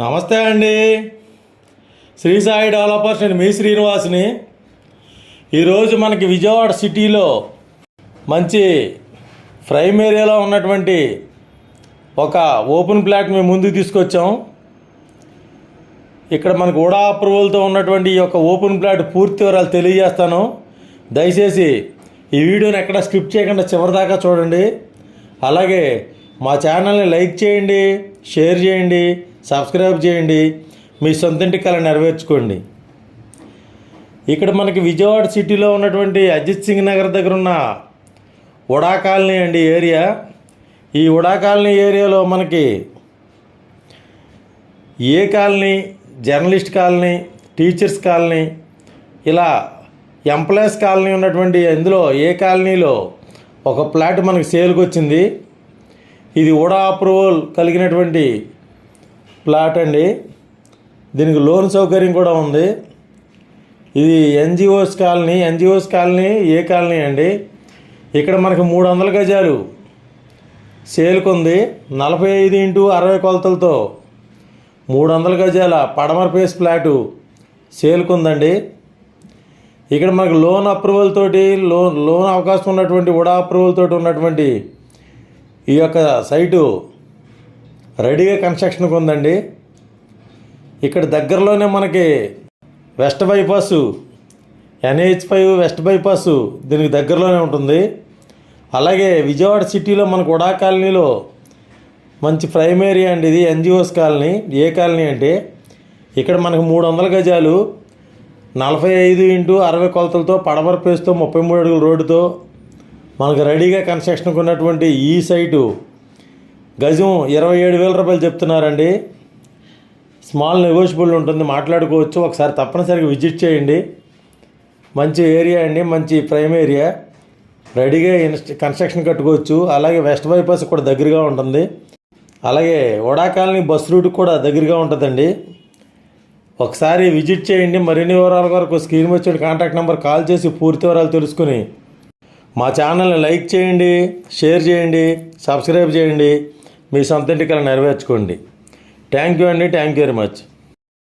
నమస్తే అండి. శ్రీ సాయి డెవలపర్స్ నేను మీ శ్రీనివాస్ని. ఈరోజు మనకి విజయవాడ సిటీలో మంచి ప్రైమ్ ఏరియాలో ఉన్నటువంటి ఒక ఓపెన్ ప్లాట్ మేము ముందుకు తీసుకొచ్చాం. ఇక్కడ మనకు ఓడా అప్రూవల్తో ఉన్నటువంటి ఈ యొక్క ఓపెన్ ప్లాట్ పూర్తి వివరాలు తెలియజేస్తాను. దయచేసి ఈ వీడియోని ఎక్కడ స్కిప్ చేయకుండా చివరిదాకా చూడండి. అలాగే మా ఛానల్ని లైక్ చేయండి షేర్ చేయండి సబ్స్క్రైబ్ చేయండి. మీ సొంతింటి కళ నెరవేర్చుకోండి. ఇక్కడ మనకి విజయవాడ సిటీలో ఉన్నటువంటి అజిత్ సింగ్ నగర్ దగ్గర ఉన్న ఉడా కాలనీ అండి ఏరియా. ఈ ఉడా కాలనీ ఏరియాలో మనకి A colony journalist colony teachers colony ఇలా ఎంప్లాయీస్ కాలనీ ఉన్నటువంటి ఇందులో ఏ కాలనీలో ఒక ప్లాట్ మనకి సేల్కి వచ్చింది. ఇది ఉడా అప్రూవల్ కలిగినటువంటి ప్లాట్ అండి. దీనికి లోన్ సౌకర్యం కూడా ఉంది. ఇది NGOs colony NGOs colony A colony అండి. ఇక్కడ మనకి మూడు వందల గజాలు సేల్కుంది నలభై ఐదు ఇంటూ అరవై కొలతలతో మూడు వందల గజాల పడమర పేస్ ఫ్లాటు సేల్కుందండి ఇక్కడ మనకు లోన్ అప్రూవల్ తోటి లోన్ లోన్ అవకాశం ఉన్నటువంటి ఉడా అప్రూవల్ తోటి ఉన్నటువంటి ఈ యొక్క సైటు రెడీగా కన్స్ట్రక్షన్కి ఉందండి ఇక్కడ దగ్గరలోనే మనకి west bypass NH five west bypass దీనికి దగ్గరలోనే ఉంటుంది. అలాగే విజయవాడ సిటీలో మనకు ఉడా కాలనీలో మంచి ప్రైమ్ ఏరియా అండి ఇది ఎన్జిఓస్ కాలనీ. ఏ కాలనీ అంటే ఇక్కడ మనకు మూడు వందల గజాలు నలభై ఐదు ఇంటూ అరవై కొలతలతో పడమర పేస్తో ముప్పై మూడు అడుగుల రోడ్డుతో మనకు రెడీగా కన్స్ట్రక్షన్కి ఉన్నటువంటి ఈ సైటు గజం ఇరవై ఏడు వేల రూపాయలు చెప్తున్నారండి. స్మాల్ నెగోషియబుల్ ఉంటుంది మాట్లాడుకోవచ్చు. ఒకసారి తప్పనిసరిగా విజిట్ చేయండి. మంచి ఏరియా అండి మంచి ప్రైమ్ ఏరియా. రెడీగా ఇన్స్ట్ కన్స్ట్రక్షన్ కట్టుకోవచ్చు. అలాగే వెస్ట్ బైపాస్ కూడా దగ్గరగా ఉంటుంది. అలాగే వడా కాలనీ బస్ రూట్ కూడా దగ్గరగా ఉంటుందండి. ఒకసారి విజిట్ చేయండి. మరిన్ని వివరాల వరకు స్క్రీన్ వచ్చిన కాంటాక్ట్ నెంబర్ కాల్ చేసి పూర్తి వివరాలు తెలుసుకుని మా ఛానల్ని లైక్ చేయండి షేర్ చేయండి సబ్స్క్రైబ్ చేయండి. మీ సొంత ఇంటికల్లా నెరవేర్చుకోండి. థ్యాంక్ యూ అండి. Thank you very much